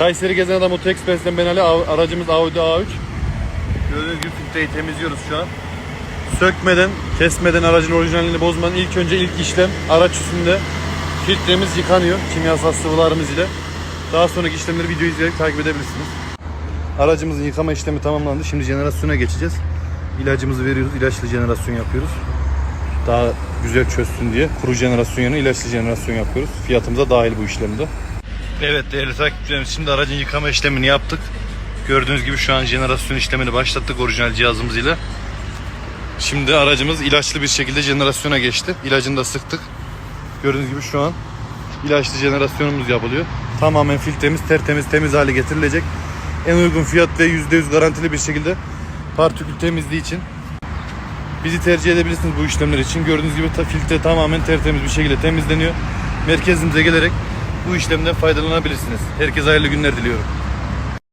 Kayseri Gezen Adam Oto Express'ten ben Ali. Aracımız Audi A3. Gördüğünüz gibi filtreyi temizliyoruz şu an. Sökmeden, kesmeden aracın orijinalini bozmanın ilk önce ilk işlem araç üstünde filtremiz yıkanıyor kimyasal sıvılarımız ile. Daha sonraki işlemleri video izleyerek takip edebilirsiniz. Aracımızın yıkama işlemi tamamlandı. Şimdi jenerasyona geçeceğiz. İlacımızı veriyoruz. İlaçlı jenerasyon yapıyoruz. Daha güzel çözsün diye kuru jenerasyon yerine ilaçlı jenerasyon yapıyoruz. Fiyatımıza dahil bu işlemde. Evet değerli takipçilerimiz şimdi aracın yıkama işlemini yaptık. Gördüğünüz gibi şu an jenerasyon işlemini başlattık orijinal cihazımız ile. Şimdi aracımız ilaçlı bir şekilde jenerasyona geçti. İlacını da sıktık. Gördüğünüz gibi şu an ilaçlı jenerasyonumuz yapılıyor. Tamamen filtremiz tertemiz temiz hale getirilecek. En uygun fiyat ve %100 garantili bir şekilde partikül temizliği için bizi tercih edebilirsiniz bu işlemler için. Gördüğünüz gibi filtre tamamen tertemiz bir şekilde temizleniyor. Merkezimize gelerek bu işlemden faydalanabilirsiniz. Herkese hayırlı günler diliyorum.